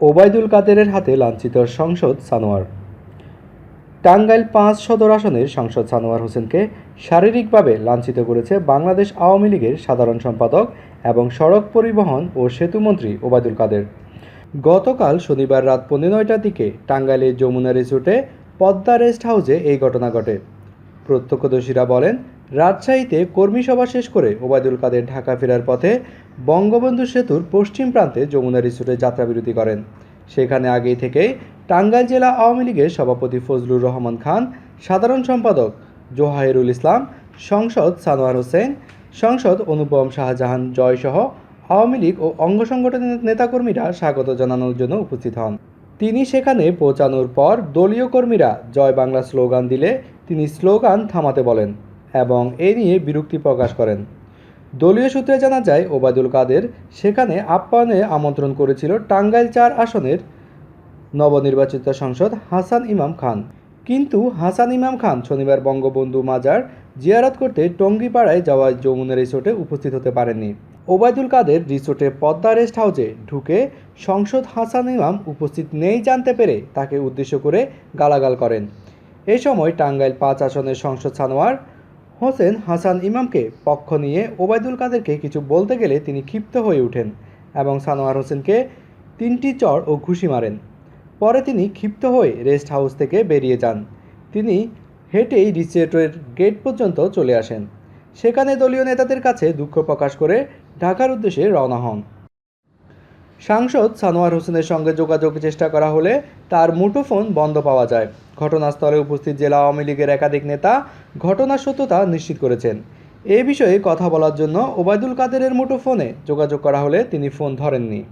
ওবায়দুল কাদেরের হাতে লাঞ্ছিত সংসদ সানোয়ার। টাঙ্গাইল পাঁচ সদর আসনের সাংসদ সানোয়ার হোসেনকে শারীরিকভাবে লাঞ্ছিত করেছে বাংলাদেশ আওয়ামী লীগের সাধারণ সম্পাদক এবং সড়ক পরিবহন ও সেতুমন্ত্রী ওবায়দুল কাদের। গতকাল শনিবার রাত পৌনে নয়টার দিকে টাঙ্গাইলের যমুনা রিসোর্টে পদ্মা রেস্ট হাউসে এই ঘটনা ঘটে। প্রত্যক্ষদর্শীরা বলেন রাজশাহীতে কর্মী সভা শেষ করে ওবায়দুল কাদের ঢাকা ফেরার পথে বঙ্গবন্ধু সেতুর পশ্চিম প্রান্তে যমুনা রিসোর্টে যাত্রাবিরতি করেন। সেখানে আগেই থেকেই টাঙ্গাইল জেলা আওয়ামী লীগের সভাপতি ফজলুর রহমান খান, সাধারণ সম্পাদক জোহাইরুল ইসলাম, সংসদ সানোয়ার হোসেন, সংসদ অনুপম শাহজাহান জয়সহ আওয়ামী লীগ ও অঙ্গ সংগঠনের নেতাকর্মীরা স্বাগত জানানোর জন্য উপস্থিত হন। তিনি সেখানে পৌঁছানোর পর দলীয় কর্মীরা জয় বাংলা স্লোগান দিলে তিনি স্লোগান থামাতে বলেন। এবং এ নিয়ে বিরক্তি প্রকাশ করেন। দলীয় সূত্রে জানা যায়, ওবায়দুল কাদের সেখানে আপ্যায়নে আমন্ত্রণ করেছিল টাঙ্গাইল চার আসনের নবনির্বাচিত সংসদ হাসান ইমাম খান। কিন্তু হাসান ইমাম খান শনিবার বঙ্গবন্ধু মাজার জিয়ারত করতে টঙ্গিপাড়ায় যাওয়া যমুনা রিসোর্টে উপস্থিত হতে পারেননি। ওবায়দুল কাদের রিসোর্টে পদ্মা রেস্ট হাউসে ঢুকে সংসদ হাসান ইমাম উপস্থিত নেই জানতে পেরে তাকে উদ্দেশ্য করে গালাগাল করেন। এ সময় টাঙ্গাইল পাঁচ আসনের সংসদ সানোয়ার হোসেন হাসান ইমামকে পক্ষ নিয়ে ওবায়দুল কাদেরকে কিছু বলতে গেলে তিনি ক্ষিপ্ত হয়ে ওঠেন এবং সানোয়ার হোসেনকে তিনটি চর ও ঘুষি মারেন। পরে তিনি ক্ষিপ্ত হয়ে রেস্ট হাউস থেকে বেরিয়ে যান। তিনি হেঁটেই রিসোর্টের গেট পর্যন্ত চলে আসেন। সেখানে দলীয় নেতাদের কাছে দুঃখ প্রকাশ করে ঢাকার উদ্দেশ্যে রওনা হন। সাংসদ সানোয়ার হোসেনের সঙ্গে যোগাযোগ চেষ্টা করা হলে তার মুঠোফোন বন্ধ পাওয়া যায়। ঘটনাস্থলে উপস্থিত জেলা আওয়ামী লীগের একাধিক নেতা ঘটনার সত্যতা নিশ্চিত করেছেন। এ বিষয়ে কথা বলার জন্য ওবায়দুল কাদেরের মুঠোফোনে যোগাযোগ করা হলে তিনি ফোন ধরেননি।